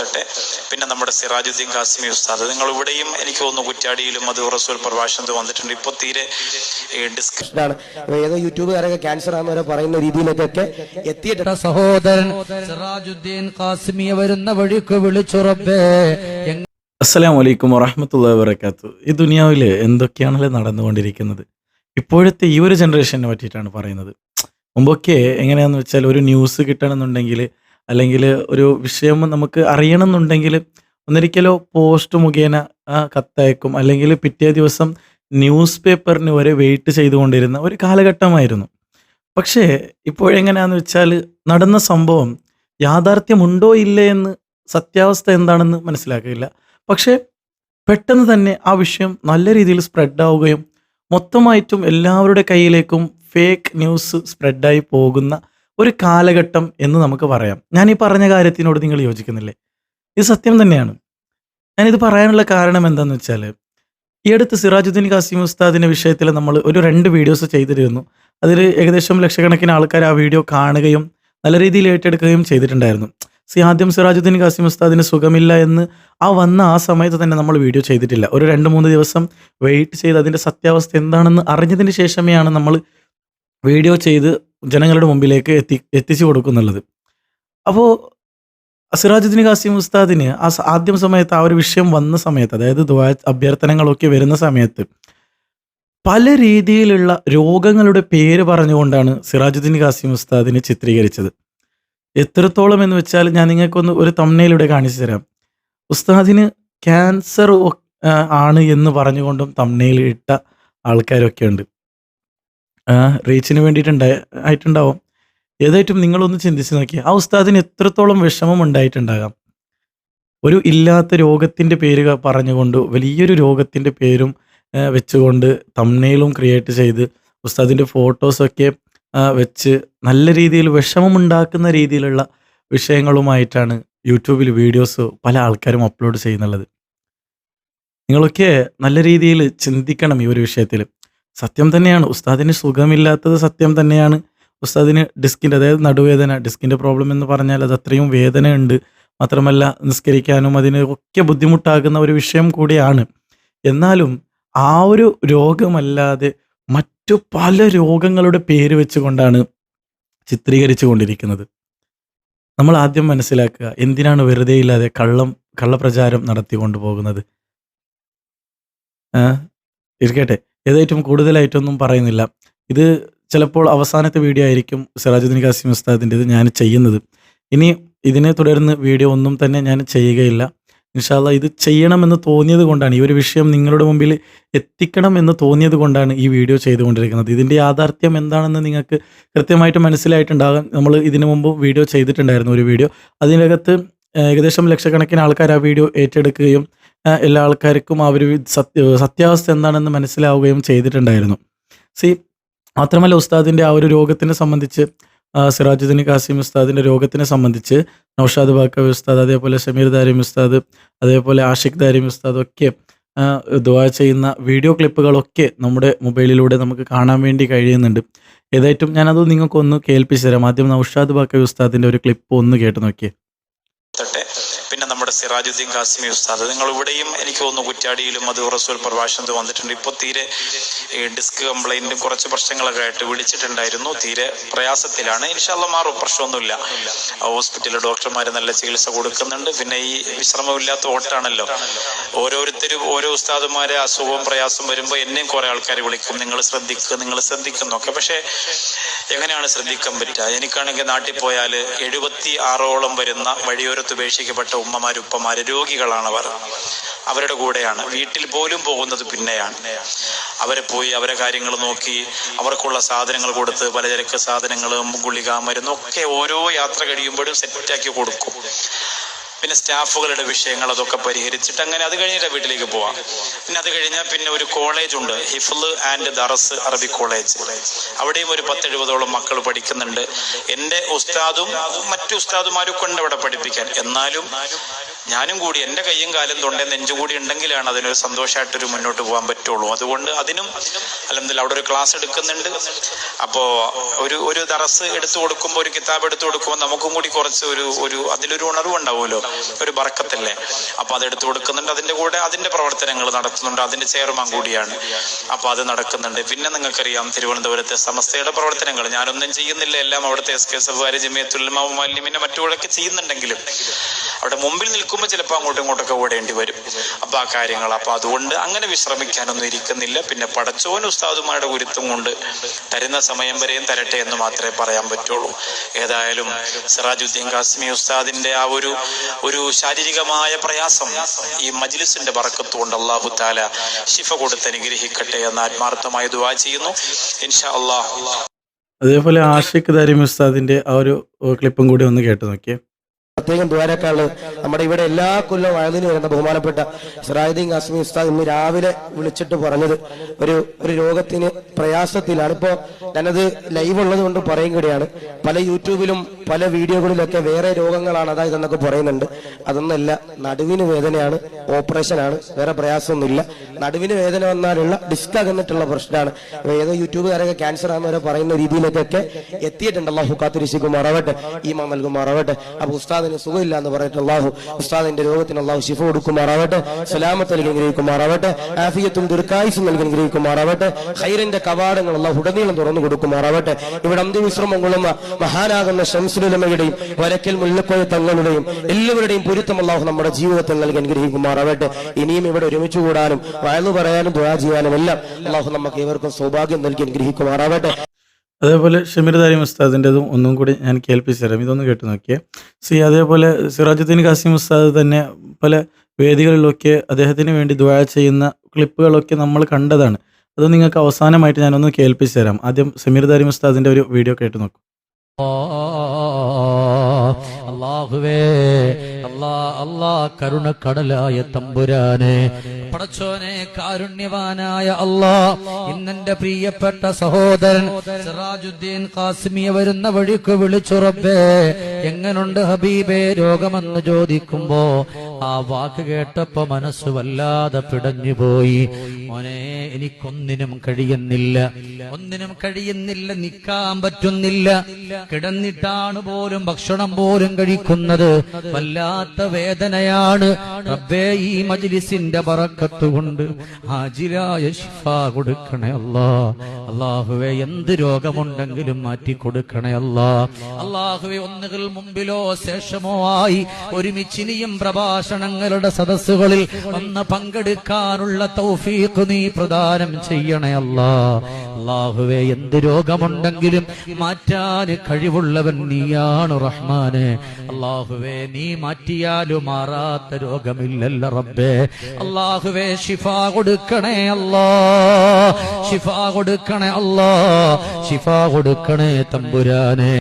ത്തട്ടെ പിന്നെ നമ്മുടെ സിറാജുദ്ദീൻ കാസിമി ഉസ്താദ് നിങ്ങൾ ഇവിടെയും എനിക്ക് തോന്നുന്നു കുറ്റാടിയിലും അത് റസൂൽ പ്രഭാഷണത്തിൽ വന്നിട്ടുണ്ട്. ഇപ്പൊ തീരെ ഈ ഡിസ്ക് ഇതാണ്. ഏതോ യൂട്യൂബുകാരൊക്കെ ക്യാൻസർ ആണെന്ന് പറയുന്ന രീതിയിലേക്കൊക്കെ എത്തിയിട്ടുണ്ട്. സഹോദരൻ സിറാജുദ്ദീൻ കാസിമിയെ വരുന്ന വഴിക്ക് വിളിച്ചുറപ്പേ. അസ്സലാം വലൈക്കും വറഹമത്തുള്ള വബർക്കാത്തു ഈ ദുനിയാവിൽ എന്തൊക്കെയാണല്ലോ നടന്നുകൊണ്ടിരിക്കുന്നത്? ഇപ്പോഴത്തെ ഈ ഒരു ജനറേഷനെ പറ്റിയിട്ടാണ് പറയുന്നത്. മുമ്പൊക്കെ എങ്ങനെയാണെന്ന് വെച്ചാൽ ഒരു ന്യൂസ് കിട്ടണമെന്നുണ്ടെങ്കിൽ അല്ലെങ്കിൽ ഒരു വിഷയം നമുക്ക് അറിയണമെന്നുണ്ടെങ്കിൽ ഒന്നിരിക്കലോ പോസ്റ്റ് മുഖേന കത്തയക്കും. അല്ലെങ്കിൽ പിറ്റേ ദിവസം ന്യൂസ് പേപ്പറിന് വരെ വെയിറ്റ് ചെയ്തുകൊണ്ടിരുന്ന ഒരു കാലഘട്ടമായിരുന്നു. പക്ഷേ ഇപ്പോഴെങ്ങനെയാന്ന് വെച്ചാൽ നടന്ന സംഭവം യാഥാർത്ഥ്യമുണ്ടോ ഇല്ലേ എന്ന് സത്യാവസ്ഥ എന്താണെന്ന് മനസ്സിലാക്കില്ല പക്ഷേ പെട്ടെന്ന് തന്നെ ആ വിഷയം നല്ല രീതിയിൽ സ്പ്രെഡാവുകയും മൊത്തമായിട്ടും എല്ലാവരുടെ കയ്യിലേക്കും ഫേക്ക് ന്യൂസ് സ്പ്രെഡായി പോകുന്ന ഒരു കാലഘട്ടം എന്ന് നമുക്ക് പറയാം. ഞാൻ ഈ പറഞ്ഞ കാര്യത്തിനോട് നിങ്ങൾ യോജിക്കുന്നില്ലേ? ഇത് സത്യം തന്നെയാണ്. ഞാനിത് പറയാനുള്ള കാരണം എന്താണെന്ന് വെച്ചാൽ ഈ അടുത്ത് സിറാജുദ്ദീൻ കാസിം ഉസ്താദിന്റെ വിഷയത്തിൽ നമ്മൾ ഒരു രണ്ട് വീഡിയോസ് ചെയ്തിരുന്നു. അതിൽ ഏകദേശം ലക്ഷക്കണക്കിന് ആൾക്കാർ ആ വീഡിയോ കാണുകയും നല്ല രീതിയിൽ ഏറ്റെടുക്കുകയും ചെയ്തിട്ടുണ്ടായിരുന്നു. സി ആദ്യം സിറാജുദ്ദീൻ കാസിം ഉസ്താദിന് സുഖമില്ല എന്ന് ആ വന്ന ആ സമയത്ത് തന്നെ നമ്മൾ വീഡിയോ ചെയ്തിട്ടില്ല. ഒരു രണ്ട് മൂന്ന് ദിവസം വെയിറ്റ് ചെയ്ത് അതിന്റെ സത്യാവസ്ഥ എന്താണെന്ന് അറിഞ്ഞതിന് ശേഷമേയാണ് നമ്മൾ വീഡിയോ ചെയ്ത് ജനങ്ങളുടെ മുമ്പിലേക്ക് എത്തി എത്തിച്ചു കൊടുക്കുന്നുള്ളത്. അപ്പോൾ സിറാജുദ്ദീൻ ഖാസിം ഉസ്താദിന് ആ ആദ്യം സമയത്ത് ആ ഒരു വിഷയം വന്ന സമയത്ത് അതായത് ദ്വാ അഭ്യർത്ഥനകളൊക്കെ വരുന്ന സമയത്ത് പല രീതിയിലുള്ള രോഗങ്ങളുടെ പേര് പറഞ്ഞുകൊണ്ടാണ് സിറാജുദ്ദീൻ ഖാസിം ഉസ്താദിനെ ചിത്രീകരിച്ചത്. എത്രത്തോളം എന്ന് വെച്ചാൽ ഞാൻ നിങ്ങൾക്കൊന്ന് ഒരു തമ്മനയിലൂടെ കാണിച്ചു തരാം. ഉസ്താദിന് ക്യാൻസർ ആണ് എന്ന് പറഞ്ഞുകൊണ്ടും തമ്മനയിൽ ഇട്ട ആൾക്കാരൊക്കെ ഉണ്ട് റീച്ചിന് വേണ്ടിയിട്ടുണ്ടായ ആയിട്ടുണ്ടാവും. ഏതായിട്ടും നിങ്ങളൊന്ന് ചിന്തിച്ച് നോക്കി ആ ഉസ്താദിന് എത്രത്തോളം വിഷമം ഉണ്ടായിട്ടുണ്ടാകാം? ഒരു ഇല്ലാത്ത രോഗത്തിന്റെ പേര് പറഞ്ഞുകൊണ്ട് വലിയൊരു രോഗത്തിന്റെ പേരും വെച്ചുകൊണ്ട് തമ്മനയിലും ക്രിയേറ്റ് ചെയ്ത് ഉസ്താദിന്റെ ഫോട്ടോസൊക്കെ വെച്ച് നല്ല രീതിയിൽ വിഷമമുണ്ടാക്കുന്ന രീതിയിലുള്ള വിഷയങ്ങളുമായിട്ടാണ് യൂട്യൂബിൽ വീഡിയോസ് പല ആൾക്കാരും അപ്ലോഡ് ചെയ്യുന്നുള്ളത്. നിങ്ങളൊക്കെ നല്ല രീതിയിൽ ചിന്തിക്കണം ഈ ഒരു വിഷയത്തിൽ. സത്യം തന്നെയാണ്. ഉസ്താദിന് സുഖമില്ലാത്തത് സത്യം തന്നെയാണ്. ഉസ്താദിന് ഡിസ്കിന്റെ അതായത് നടുവേദന ഡിസ്കിന്റെ പ്രോബ്ലം എന്ന് പറഞ്ഞാൽ അത് അത്രയും വേദനയുണ്ട്. മാത്രമല്ല നിസ്കരിക്കാനും അതിന് ഒക്കെ ബുദ്ധിമുട്ടാകുന്ന ഒരു വിഷയം കൂടിയാണ്. എന്നാലും ആ ഒരു രോഗമല്ലാതെ മറ്റു പല രോഗങ്ങളുടെ പേര് വെച്ചുകൊണ്ടാണ് ചിത്രീകരിച്ചു കൊണ്ടിരിക്കുന്നത് നമ്മൾ ആദ്യം മനസ്സിലാക്കുക എന്തിനാണ് വെറുതെ ഇല്ലാതെ കള്ളം കള്ളപ്രചാരം നടത്തി കൊണ്ടുപോകുന്നത് ഇരിക്കട്ടെ. ഏതായിട്ടും കൂടുതലായിട്ടൊന്നും പറയുന്നില്ല. ഇത് ചിലപ്പോൾ അവസാനത്തെ വീഡിയോ ആയിരിക്കും സിറാജുദ്ദീൻ കാസിം ഉസ്താദിന്റെത് ഞാൻ ചെയ്യുന്നത്. ഇനി ഇതിനെ തുടർന്ന് വീഡിയോ ഒന്നും തന്നെ ഞാൻ ചെയ്യുകയില്ല. ഇൻഷാല്ല ഇത് ചെയ്യണമെന്ന് തോന്നിയത് കൊണ്ടാണ് ഈ ഒരു വിഷയം നിങ്ങളുടെ മുമ്പിൽ എത്തിക്കണം എന്ന് തോന്നിയത് കൊണ്ടാണ് ഈ വീഡിയോ ചെയ്തുകൊണ്ടിരിക്കുന്നത്. ഇതിന്റെ യാഥാർത്ഥ്യം എന്താണെന്ന് നിങ്ങൾക്ക് കൃത്യമായിട്ട് മനസ്സിലായിട്ടുണ്ടാകാം നമ്മൾ ഇതിനു മുമ്പ് വീഡിയോ ചെയ്തിട്ടുണ്ടായിരുന്നു ഒരു വീഡിയോ. അതിനകത്ത് ഏകദേശം ലക്ഷക്കണക്കിന് ആൾക്കാർ ആ വീഡിയോ ഏറ്റെടുക്കുകയും എല്ലാ ആൾക്കാർക്കും ആ ഒരു സത്യ സത്യാവസ്ഥ എന്താണെന്ന് മനസ്സിലാവുകയും ചെയ്തിട്ടുണ്ടായിരുന്നു. സി മാത്രമല്ല ഉസ്താദിന്റെ ആ ഒരു രോഗത്തിനെ സംബന്ധിച്ച് സിറാജുദ്ദീൻ കാസിം ഉസ്താദിന്റെ രോഗത്തിനെ സംബന്ധിച്ച് നൌഷാദ് ബാക്കവി ഉസ്താദ് അതേപോലെ ഷമീർ ദാരിം ഉസ്താദ് അതേപോലെ ആഷിഖ് ദാരിം ഉസ്താദ് ഒക്കെ ദുവാ ചെയ്യുന്ന വീഡിയോ ക്ലിപ്പുകളൊക്കെ നമ്മുടെ മൊബൈലിലൂടെ നമുക്ക് കാണാൻ വേണ്ടി കഴിയുന്നുണ്ട്. ഏതായിട്ടും ഞാനത് നിങ്ങൾക്കൊന്ന് കേൾപ്പിച്ചു തരാം. ആദ്യം നൌഷാദ് ബാക്കവി ഉസ്താദിന്റെ ഒരു ക്ലിപ്പ് ഒന്ന് കേട്ട് നോക്കിയേ. നമ്മുടെ സിറാജുദ്ദീൻ കാസിമി ഉസ്താദ്. നിങ്ങൾ ഇവിടെയും എനിക്ക് തോന്നുന്നു കുറ്റാടിയിലും അത് റസൂൽ പ്രഭാഷണത്തിൽ വന്നിട്ടുണ്ട്. ഇപ്പൊ തീരെ ഈ ഡിസ്ക് കംപ്ലൈന്റും കുറച്ച് പ്രശ്നങ്ങളൊക്കെ ആയിട്ട് വിളിച്ചിട്ടുണ്ടായിരുന്നു. തീരെ പ്രയാസത്തിലാണ്. ഇൻഷാല്ല മാറും. പ്രശ്നമൊന്നുമില്ല. ഹോസ്പിറ്റലിൽ ഡോക്ടർമാർ നല്ല ചികിത്സ കൊടുക്കുന്നുണ്ട്. പിന്നെ ഈ വിശ്രമമില്ലാത്ത ഓട്ടാണല്ലോ. ഓരോരുത്തരും ഓരോ ഉസ്താദുമാരെ അസുഖവും പ്രയാസം വരുമ്പോൾ എന്നെയും കുറെ ആൾക്കാർ വിളിക്കും. നിങ്ങൾ ശ്രദ്ധിക്കുക നിങ്ങൾ ശ്രദ്ധിക്കുന്നൊക്കെ പക്ഷേ എങ്ങനെയാണ് ശ്രദ്ധിക്കാൻ പറ്റുക? എനിക്കാണെങ്കിൽ നാട്ടിൽ പോയാൽ എഴുപത്തി ആറോളം വരുന്ന വഴിയോരത്ത് ഉപേക്ഷിക്കപ്പെട്ട ഉമ്മമാര് ഉപ്പമാര് രോഗികളാണവർ. അവരുടെ കൂടെയാണ്. വീട്ടിൽ പോലും പോകുന്നത് പിന്നെയാണ്. അവരെ പോയി അവരെ കാര്യങ്ങൾ നോക്കി അവർക്കുള്ള സാധനങ്ങൾ കൊടുത്ത് പലചരക്ക് സാധനങ്ങളും ഗുളിക ഒക്കെ ഓരോ യാത്ര കഴിയുമ്പോഴും സെറ്റാക്കി കൊടുക്കും. പിന്നെ സ്റ്റാഫുകളുടെ വിഷയങ്ങൾ അതൊക്കെ പരിഹരിച്ചിട്ട് അങ്ങനെ അത് കഴിഞ്ഞിട്ട് വീട്ടിലേക്ക് പോവാം. പിന്നെ അത് കഴിഞ്ഞാൽ പിന്നെ ഒരു കോളേജ് ഉണ്ട്. ഹിഫ്ല് ആൻഡ് ദറസ് അറബി കോളേജ് അവിടെയും ഒരു പത്തെഴുപതോളം മക്കൾ പഠിക്കുന്നുണ്ട്. എന്റെ ഉസ്താദും മറ്റു ഉസ്താദുമാരും കൊണ്ട് അവിടെ പഠിപ്പിക്കാൻ. എന്നാലും ഞാനും കൂടി എന്റെ കയ്യും കാലും തൊണ്ടേ നെഞ്ചും കൂടി ഉണ്ടെങ്കിലാണ് അതിനൊരു സന്തോഷമായിട്ടൊരു മുന്നോട്ട് പോകാൻ പറ്റുള്ളൂ. അതുകൊണ്ട് അതിനും അല്ലെങ്കിൽ അവിടെ ഒരു ക്ലാസ് എടുക്കുന്നുണ്ട്. അപ്പോൾ ഒരു ഒരു ദറസ് എടുത്തു കൊടുക്കുമ്പോൾ ഒരു കിതാബ് എടുത്തു കൊടുക്കുമ്പോൾ നമുക്കും കൂടി കുറച്ച് ഒരു ഒരു അതിലൊരു ഉണർവ് ഉണ്ടാവുമല്ലോ. ഒരു ബർക്കത്തല്ലേ അപ്പോൾ അത് എടുത്തു കൊടുക്കുന്നുണ്ട്. അതിന്റെ കൂടെ അതിന്റെ പ്രവർത്തനങ്ങൾ നടത്തുന്നുണ്ട്. അതിന്റെ ചെയർമാൻ കൂടിയാണ്. അപ്പോൾ അത് നടക്കുന്നുണ്ട്. പിന്നെ നിങ്ങൾക്കറിയാം തിരുവനന്തപുരത്തെ സമസ്തയുടെ പ്രവർത്തനങ്ങൾ. ഞാനൊന്നും ചെയ്യുന്നില്ല. എല്ലാം അവിടുത്തെ എസ് കെ സഫാരി ജമിയത്തുൽ മാലിമിനെ മറ്റുകളൊക്കെ ചെയ്യുന്നുണ്ടെങ്കിലും അവിടെ മുമ്പിൽ നിൽക്കുമ്പോൾ ചിലപ്പോൾ അങ്ങോട്ടും ഇങ്ങോട്ടൊക്കെ ഓടേണ്ടി വരും. അപ്പൊ ആ കാര്യങ്ങൾ അപ്പൊ അതുകൊണ്ട് അങ്ങനെ വിശ്രമിക്കാനൊന്നും ഇരിക്കുന്നില്ല. പിന്നെ പടച്ചോൻ ഉസ്താദുമാരുടെ ഗുരുത്വം കൊണ്ട് തരുന്ന സമയം വരെയും തരട്ടെ എന്ന് മാത്രമേ പറയാൻ പറ്റുള്ളൂ. ഏതായാലും സിറാജുദ്ദീൻ കാസ്മി ഉസ്താദിന്റെ ആ ഒരു ഒരു ശാരീരികമായ പ്രയാസം ഈ മജ്ലിസിന്റെ പറക്കത്തുകൊണ്ട് അള്ളാഹു താല ശിഫ കൊടുത്ത് അനുഗ്രഹിക്കട്ടെ എന്ന് ആത്മാർത്ഥമായി ദുവാ ചെയ്യുന്നു. ഇൻഷാ അതേപോലെ ആഷിഖ് ദാരിം ഉസ്താദിന്റെ ആ ഒരു ക്ലിപ്പും കൂടി ഒന്ന് കേട്ട് നോക്കിയേ. പ്രത്യേകം ദ്വാരക്കാൾ നമ്മുടെ ഇവിടെ എല്ലാ കൊല്ലവും വയലിന് വരുന്ന ബഹുമാനപ്പെട്ട സിറായുദ്ദീൻ കാസ്മി ഉസ്താദ് ഇന്ന് രാവിലെ വിളിച്ചിട്ട് പറഞ്ഞത് ഒരു ഒരു രോഗത്തിന് പ്രയാസത്തിലാണ്. ഇപ്പോ ഞാനത് ലൈവ് ഉള്ളത് കൊണ്ട് പറയും കൂടിയാണ്. പല യൂട്യൂബിലും പല വീഡിയോകളിലൊക്കെ വേറെ രോഗങ്ങളാണ് അതായത് എന്നൊക്കെ പറയുന്നുണ്ട്. അതൊന്നല്ല നടുവിന് വേദനയാണ് ഓപ്പറേഷനാണ് വേറെ പ്രയാസമൊന്നുമില്ല. നടുവിന് വേദന വന്നാലുള്ള ഡിസ്ക് അകന്നിട്ടുള്ള പ്രശ്നമാണ്. ഏതോ യൂട്യൂബുകാരൊക്കെ ക്യാൻസർ ആണെന്ന് വരെ പറയുന്ന രീതിയിലേക്കൊക്കെ എത്തിയിട്ടുണ്ട്. അള്ളാഹു കാത്തിരിശിക്കുമാറാവട്ടെ ഈമാ നൽകുമാറാവട്ടെ. അപ്പൊ ഉസ്താദിന് സുഖമില്ല എന്ന് പറഞ്ഞിട്ട് അള്ളാഹു ഉസ്താദിന്റെ രോഗത്തിന് അള്ളാഹു ശിഫ കൊടുക്കുമാറാവട്ടെ സലാമത്ത് നൽകി അനുഗ്രഹിക്കുമാറാവട്ടെ ആഫിയത്തും ദീർഘായുസും നൽകി അനുഗ്രഹിക്കുമാറാവട്ടെ ഹൈറിന്റെ കവാടങ്ങൾ അള്ളാഹു ഉടനീളം തുറന്നു കൊടുക്കുമാറാവട്ടെ. ഇവിടെ അന്ത്യവിശ്രമം കൊള്ളുന്ന മഹാനാകുന്ന ശംസുലമയുടെയും വരക്കൽ മുല്ലക്കോയ തങ്ങളുടെയും എല്ലാവരുടെയും പൊരുത്തം അള്ളാഹു നമ്മുടെ ജീവിതത്തിൽ നൽകി അനുഗ്രഹിക്കുമാറാവട്ടെ. ഇനിയും ഇവിടെ ഒരുമിച്ച് കൂടാനും വയലു പറയാനും ദുരാ ചെയ്യാനും എല്ലാം അള്ളാഹു നമുക്ക് ഏവർക്കും സൗഭാഗ്യം നൽകി അനുഗ്രഹിക്കുമാറാവട്ടെ. അതേപോലെ ഷമീർ ദാരിം ഉസ്താദിന്റെതും ഒന്നും കൂടി ഞാൻ കേൾപ്പിച്ചു തരാം ഇതൊന്ന് കേട്ട് നോക്കിയേ. സി അതേപോലെ സിറാജുദ്ദീൻ കാസിം ഉസ്താദ് തന്നെ പല വേദികളിലൊക്കെ അദ്ദേഹത്തിന് വേണ്ടി ദ്വാ ചെയ്യുന്ന ക്ലിപ്പുകളൊക്കെ നമ്മൾ കണ്ടതാണ്. അത് നിങ്ങൾക്ക് അവസാനമായിട്ട് ഞാനൊന്ന് കേൾപ്പിച്ചു തരാം ആദ്യം സമീർ ദാരി ഉസ്താദിന്റെ ഒരു വീഡിയോ കേട്ട് നോക്കും. അള്ളാഹുവേ അല്ലാ അല്ലാ കരുണക്കടലായ തമ്പുരാനെ. പടച്ചോനെ കാരുണ്യവാനായ അല്ലാ ഇന്നെന്റെ പ്രിയപ്പെട്ട സഹോദരൻ സിറാജുദ്ദീൻ കാസിമിയ വരുന്ന വഴിക്ക് വിളിച്ചുറപ്പേ. എങ്ങനുണ്ട് ഹബീബേ? രോഗമെന്ന് ചോദിക്കുമ്പോ ആ വാക്ക് കേട്ടപ്പോ മനസ്സ് വല്ലാതെ പിടഞ്ഞുപോയി. മോനെ എനിക്കൊന്നിനും കഴിയുന്നില്ല. ഒന്നിനും കഴിയുന്നില്ല നിൽക്കാൻ പറ്റുന്നില്ല. കിടന്നിട്ടാണ് പോലും ഭക്ഷണം പോലും കഴിക്കുന്നത്. വല്ലാത്ത വേദനയാണ്. റബ്ബേ ഈ മജ്ലിസിന്റെ പറക്കത്തുകൊണ്ട് ഹാജിരായ ശിഫ കൊടുക്കണേ അല്ലാ. അള്ളാഹുവെ എന്ത് രോഗമുണ്ടെങ്കിലും മാറ്റി കൊടുക്കണേ അല്ലാ. അള്ളാഹുവെ ഒന്നുകിൽ മുമ്പിലോ ശേഷമോ ആയി ഒരുമിച്ചിനിയും പ്രഭാഷണങ്ങളുടെ സദസ്സുകളിൽ ഒന്ന് പങ്കെടുക്കാനുള്ള തൗഫീഖ് നീ പ്രദാനം ചെയ്യണേ അല്ലാ. അള്ളാഹുവെ എന്ത് രോഗമുണ്ടെങ്കിലും മാറ്റാൻ കഴിവുള്ളവൻ നീയാണ് റഹ്മാന്. അള്ളാഹുവെ നീ മാറ്റിയാലും മാറാത്ത രോഗമില്ലല്ല റബ്ബേ. അള്ളാഹുവെ ഷിഫ കൊടുക്കണേ അല്ലാ. ഷിഫ കൊടുക്കണേ അല്ലാ. ഷിഫ കൊടുക്കണേ തമ്പുരാനെ.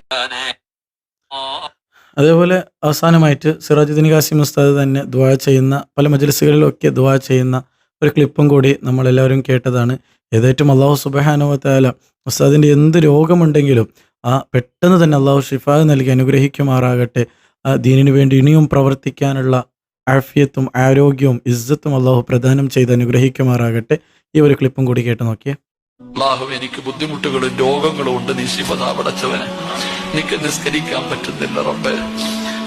അതേപോലെ അവസാനമായിട്ട് സിറാജുദ്ദീൻ കാസിം ഉസ്താദ് തന്നെ ദ്വാ ചെയ്യുന്ന പല മജലിസുകളിലൊക്കെ ദ്വാ ചെയ്യുന്ന ഒരു ക്ലിപ്പും കൂടി നമ്മളെല്ലാവരും കേട്ടതാണ്. ഏതേറ്റവും അള്ളാഹു സുബഹാനുവത്താല ഉസ്താദിന്റെ എന്ത് രോഗമുണ്ടെങ്കിലും ആ പെട്ടെന്ന് തന്നെ അള്ളാഹു ഷിഫാ നൽകി അനുഗ്രഹിക്കുമാറാകട്ടെ. ആ ദീനിനു വേണ്ടി ഇനിയും പ്രവർത്തിക്കാനുള്ള ആഫിയത്തും ആരോഗ്യവും ഇസ്സത്തും അള്ളാഹു പ്രദാനം ചെയ്ത് അനുഗ്രഹിക്കുമാറാകട്ടെ. ഈ ഒരു ക്ലിപ്പും കൂടി കേട്ട് നോക്കിയേ. അള്ളാഹു എനിക്ക് ബുദ്ധിമുട്ടുകളും രോഗങ്ങളും ഉണ്ട്. നീ ശിഫത പടച്ചവനെ എനിക്ക് നിസ്കരിക്കാൻ പറ്റുന്നില്ല റബ്ബെ.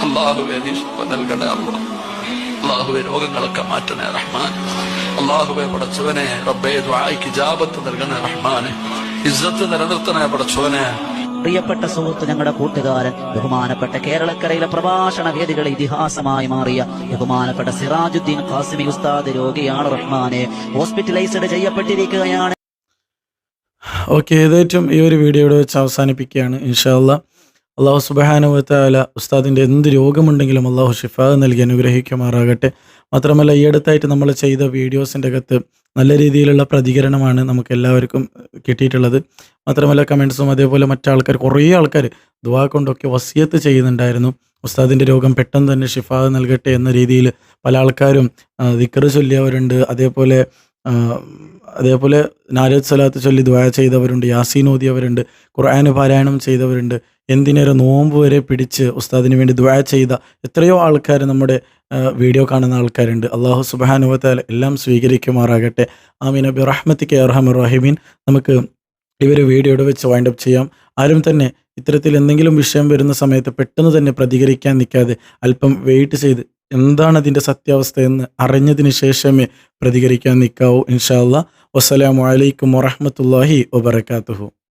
അള്ളാഹുവെ നീ ശിഫ നൽകണേ അള്ളാഹ് അള്ളാഹുവെ രോഗങ്ങളൊക്കെ മാറ്റണേ റഹ്മാൻ. അള്ളാഹുവെ പടച്ചവനെ റബ്ബെ ദ്വായിക്ക് ജാപത്ത് നൽകണേ റഹ്മാനെ. ഇസ്സത്ത് നിലനിർത്തണേ പടച്ചവനെ. പ്രിയപ്പെട്ട സുഹൃത്ത് ഞങ്ങളുടെ കൂട്ടുകാരൻ ബഹുമാനപ്പെട്ട കേരളക്കരയിലെ പ്രഭാഷണ വേദികളെ ഇതിഹാസമായി മാറിയ ബഹുമാനപ്പെട്ട സിറാജുദ്ദീൻ ഖാസിമി ഉസ്താദ് രോഗിയാണ് റഹ്മാനെ. ഹോസ്പിറ്റലൈസ്ഡ് ചെയ്യപ്പെട്ടിരിക്കുകയാണ്. ഓക്കെ ഏതേറ്റവും ഈ ഒരു വീഡിയോ ഇവിടെ വെച്ച് അവസാനിപ്പിക്കുകയാണ് ഇൻഷാല്ല അള്ളാഹു സുബാനുവത്തായ ഉസ്താദിന്റെ എന്ത് രോഗമുണ്ടെങ്കിലും അള്ളാഹു ഷിഫാദ് നൽകി അനുഗ്രഹിക്കുമാറാകട്ടെ. മാത്രമല്ല ഈ അടുത്തായിട്ട് നമ്മൾ ചെയ്ത വീഡിയോസിന്റെ അകത്ത് നല്ല രീതിയിലുള്ള പ്രതികരണമാണ് നമുക്ക് എല്ലാവർക്കും കിട്ടിയിട്ടുള്ളത്. മാത്രമല്ല കമൻസും അതേപോലെ മറ്റാൾക്കാർ കുറേ ആൾക്കാർ ദുവാ കൊണ്ടൊക്കെ വസിയത്ത് ചെയ്യുന്നുണ്ടായിരുന്നു. ഉസ്താദിന്റെ രോഗം പെട്ടെന്ന് തന്നെ ഷിഫാ നൽകട്ടെ എന്ന രീതിയിൽ പല ആൾക്കാരും ദിക്കറ് ചൊല്ലിയവരുണ്ട്. അതേപോലെ അതേപോലെ നാരദ് സലാത്ത് ചൊല്ലി ദ്വായ ചെയ്തവരുണ്ട്. യാസീൻ ഓതിയവരുണ്ട്. ഖുർആൻ പാരായണം ചെയ്തവരുണ്ട്. എന്തിനേറെ നോമ്പ് വരെ പിടിച്ച് ഉസ്താദിന് വേണ്ടി ദ്വാ ചെയ്ത എത്രയോ ആൾക്കാർ നമ്മുടെ വീഡിയോ കാണുന്ന ആൾക്കാരുണ്ട്. അള്ളാഹു സുബാനുവത്താൽ എല്ലാം സ്വീകരിക്കുമാറാകട്ടെ. ആമീൻ. അബി റഹ്മത്തിക്ക് അർഹമർ റഹിമീൻ. നമുക്ക് ഇവർ വീഡിയോയുടെ വെച്ച് വൈൻഡപ്പ് ചെയ്യാം. ആരും തന്നെ ഇത്തരത്തിൽ എന്തെങ്കിലും വിഷയം വരുന്ന സമയത്ത് പെട്ടെന്ന് തന്നെ പ്രതികരിക്കാൻ നിൽക്കാതെ അല്പം വെയിറ്റ് ചെയ്ത് എന്താണ് അതിന്റെ സത്യാവസ്ഥ എന്ന് അറിഞ്ഞതിന് ശേഷമേ പ്രതികരിക്കാൻ നിൽക്കാവൂ ഇൻഷാ വസ്സലാമലൈക്കും വറഹ്മത്തുള്ളാഹി വബറകാതുഹു.